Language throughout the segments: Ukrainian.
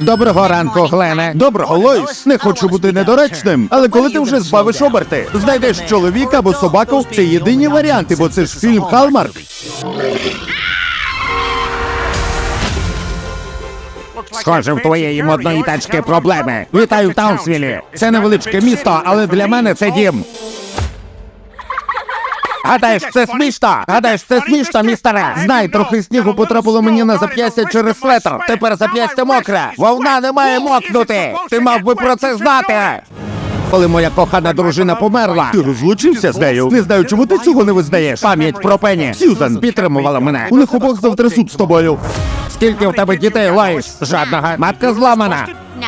Доброго ранку, Глене. Доброго, Лойс. Не хочу бути недоречним, але коли ти вже збавиш оберти, знайдеш чоловіка або собаку, це єдині варіанти, бо це ж фільм Халмарк. Схоже, в твоєї модної тачки проблеми. Вітаю в Таунсвілі. Це невеличке місто, але для мене це дім. Гадаєш, це смішно? Гадаєш, це смішно, містере? Знай, трохи снігу потрапило мені на зап'ястя через светр. Тепер зап'ястя мокре. Вовна не має мокнути. Ти мав би про це знати. Коли моя кохана дружина померла, Ти розлучився з нею? не знаю, чому ти цього не визнаєш. Пам'ять про Пені. Сьюзан підтримувала мене. У них обох завтра суд з тобою. Скільки в тебе дітей, Лоїс? Жадного. Матка зламана.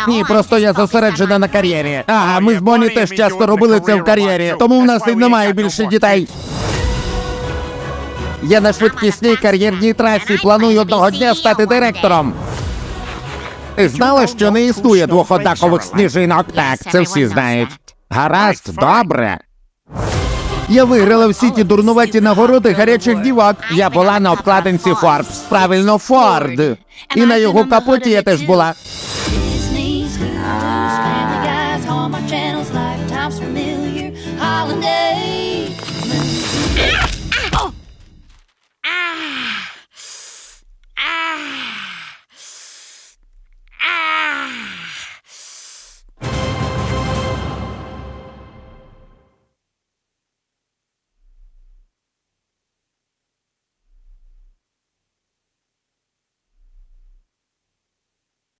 Ні, просто я зосереджена на кар'єрі. Ага, ми з Боні теж часто робили це в кар'єрі, тому в нас і немає більше дітей. Я на швидкісній кар'єрній трасі планую одного дня стати директором. Ти знала, що не існує двох однакових сніжинок? Так, це всі знають. Гаразд, добре. Я виграла всі ті дурнуваті нагороди гарячих дівак. Я була на обкладинці Форбс. Правильно, Форд. І на його капоті я теж була. Disney's Family Guy's Hallmark Channel's Lifetime's familiar Holiday